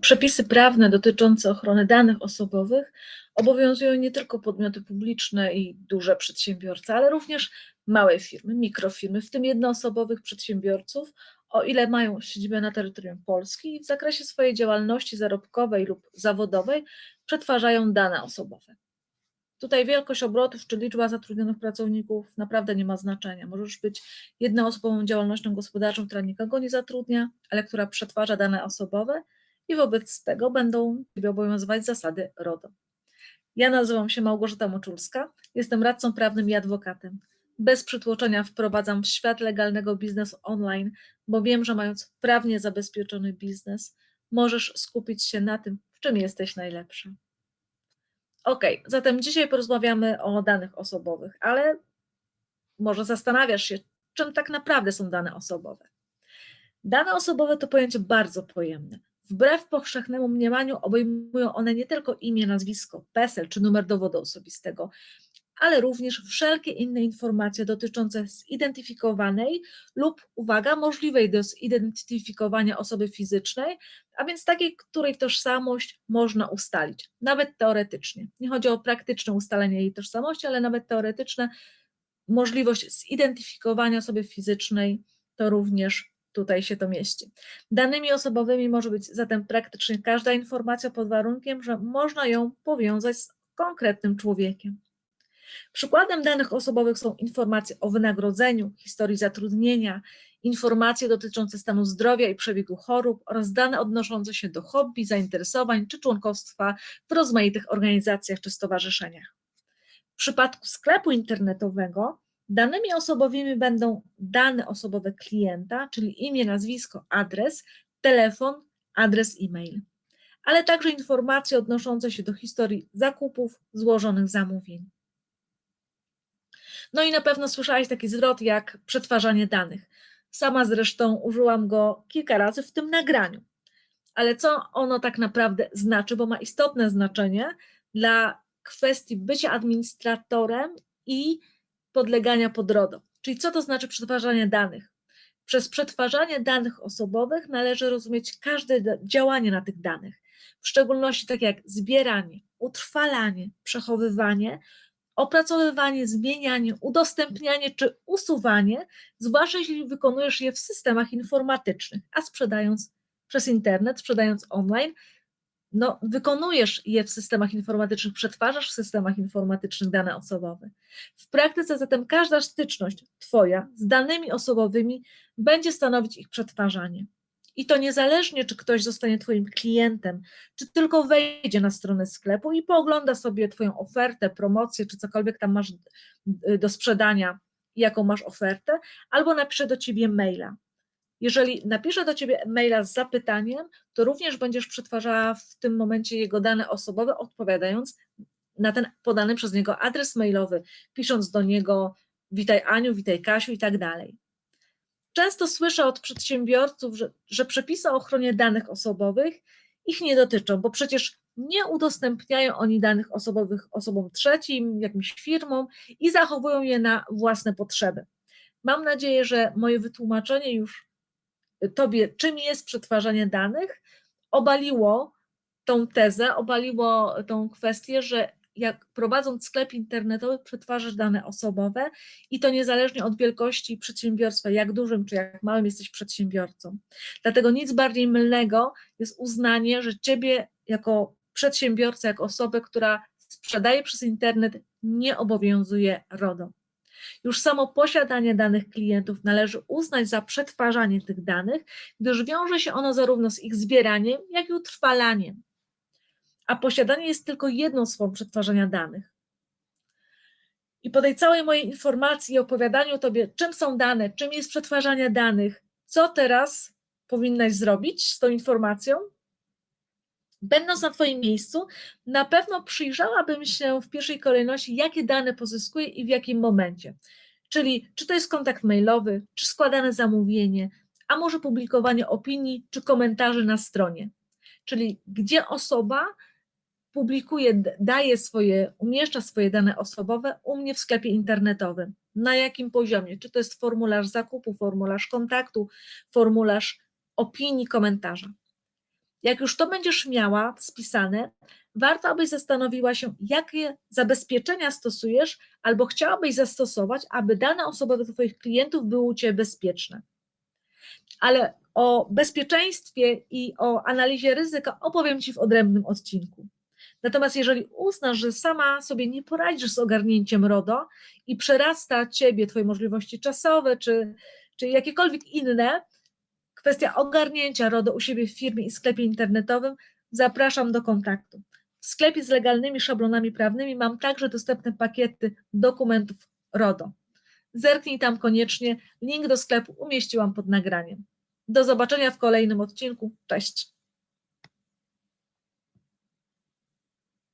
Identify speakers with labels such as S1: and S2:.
S1: Przepisy prawne dotyczące ochrony danych osobowych obowiązują nie tylko podmioty publiczne i duże przedsiębiorcy, ale również małe firmy, mikrofirmy, w tym jednoosobowych przedsiębiorców, o ile mają siedzibę na terytorium Polski i w zakresie swojej działalności zarobkowej lub zawodowej przetwarzają dane osobowe. Tutaj wielkość obrotów czy liczba zatrudnionych pracowników naprawdę nie ma znaczenia. Możesz być jednoosobową działalnością gospodarczą, która nikogo nie zatrudnia, ale która przetwarza dane osobowe i wobec tego będą obowiązywać zasady RODO. Ja nazywam się Małgorzata Moczulska, jestem radcą prawnym i adwokatem. Bez przytłoczenia wprowadzam w świat legalnego biznesu online, bo wiem, że mając prawnie zabezpieczony biznes, możesz skupić się na tym, w czym jesteś najlepsza. Ok, zatem dzisiaj porozmawiamy o danych osobowych, ale może zastanawiasz się, czym tak naprawdę są dane osobowe. Dane osobowe to pojęcie bardzo pojemne. Wbrew powszechnemu mniemaniu obejmują one nie tylko imię, nazwisko, PESEL czy numer dowodu osobistego, ale również wszelkie inne informacje dotyczące zidentyfikowanej lub, uwaga, możliwej do zidentyfikowania osoby fizycznej, a więc takiej, której tożsamość można ustalić, nawet teoretycznie. Nie chodzi o praktyczne ustalenie jej tożsamości, ale nawet teoretyczne możliwość zidentyfikowania osoby fizycznej to również tutaj się to mieści. Danymi osobowymi może być zatem praktycznie każda informacja pod warunkiem, że można ją powiązać z konkretnym człowiekiem. Przykładem danych osobowych są informacje o wynagrodzeniu, historii zatrudnienia, informacje dotyczące stanu zdrowia i przebiegu chorób oraz dane odnoszące się do hobby, zainteresowań czy członkostwa w rozmaitych organizacjach czy stowarzyszeniach. W przypadku sklepu internetowego danymi osobowymi będą dane osobowe klienta, czyli imię, nazwisko, adres, telefon, adres e-mail, ale także informacje odnoszące się do historii zakupów, złożonych zamówień. No i na pewno słyszałeś taki zwrot jak przetwarzanie danych. Sama zresztą użyłam go kilka razy w tym nagraniu. Ale co ono tak naprawdę znaczy, bo ma istotne znaczenie dla kwestii bycia administratorem i podlegania pod RODO. Czyli co to znaczy przetwarzanie danych? Przez przetwarzanie danych osobowych należy rozumieć każde działanie na tych danych, w szczególności takie jak zbieranie, utrwalanie, przechowywanie opracowywanie, zmienianie, udostępnianie czy usuwanie, zwłaszcza jeśli wykonujesz je w systemach informatycznych, a sprzedając przez internet, sprzedając online, no, wykonujesz je w systemach informatycznych, przetwarzasz w systemach informatycznych dane osobowe. W praktyce zatem każda styczność Twoja z danymi osobowymi będzie stanowić ich przetwarzanie. I to niezależnie, czy ktoś zostanie Twoim klientem, czy tylko wejdzie na stronę sklepu i poogląda sobie Twoją ofertę, promocję, czy cokolwiek tam masz do sprzedania, jaką masz ofertę, albo napisze do Ciebie maila. Jeżeli napisze do Ciebie maila z zapytaniem, to również będziesz przetwarzała w tym momencie jego dane osobowe, odpowiadając na ten podany przez niego adres mailowy, pisząc do niego witaj Aniu, witaj Kasiu i tak dalej. Często słyszę od przedsiębiorców, że, że przepisy o ochronie danych osobowych ich nie dotyczą, bo przecież nie udostępniają oni danych osobowych osobom trzecim, jakimś firmom i zachowują je na własne potrzeby. Mam nadzieję, że moje wytłumaczenie już Tobie, czym jest przetwarzanie danych, obaliło tą tezę, obaliło tą kwestię, że jak prowadząc sklep internetowy, przetwarzasz dane osobowe i to niezależnie od wielkości przedsiębiorstwa, jak dużym czy jak małym jesteś przedsiębiorcą. Dlatego nic bardziej mylnego jest uznanie, że ciebie jako przedsiębiorca, jako osobę, która sprzedaje przez internet, nie obowiązuje RODO. Już samo posiadanie danych klientów należy uznać za przetwarzanie tych danych, gdyż wiąże się ono zarówno z ich zbieraniem, jak i utrwalaniem a posiadanie jest tylko jedną z form przetwarzania danych. I po tej całej mojej informacji i opowiadaniu Tobie, czym są dane, czym jest przetwarzanie danych, co teraz powinnaś zrobić z tą informacją, będąc na Twoim miejscu, na pewno przyjrzałabym się w pierwszej kolejności, jakie dane pozyskuję i w jakim momencie. Czyli czy to jest kontakt mailowy, czy składane zamówienie, a może publikowanie opinii czy komentarzy na stronie. Czyli gdzie osoba publikuje, daje swoje, umieszcza swoje dane osobowe u mnie w sklepie internetowym. Na jakim poziomie? Czy to jest formularz zakupu, formularz kontaktu, formularz opinii, komentarza. Jak już to będziesz miała spisane, warto abyś zastanowiła się, jakie zabezpieczenia stosujesz albo chciałabyś zastosować, aby dane osobowe Twoich klientów były u Ciebie bezpieczne. Ale o bezpieczeństwie i o analizie ryzyka opowiem Ci w odrębnym odcinku. Natomiast jeżeli uznasz, że sama sobie nie poradzisz z ogarnięciem RODO i przerasta Ciebie Twoje możliwości czasowe czy, czy jakiekolwiek inne, kwestia ogarnięcia RODO u siebie w firmie i sklepie internetowym, zapraszam do kontaktu. W sklepie z legalnymi szablonami prawnymi mam także dostępne pakiety dokumentów RODO. Zerknij tam koniecznie, link do sklepu umieściłam pod nagraniem. Do zobaczenia w kolejnym odcinku. Cześć!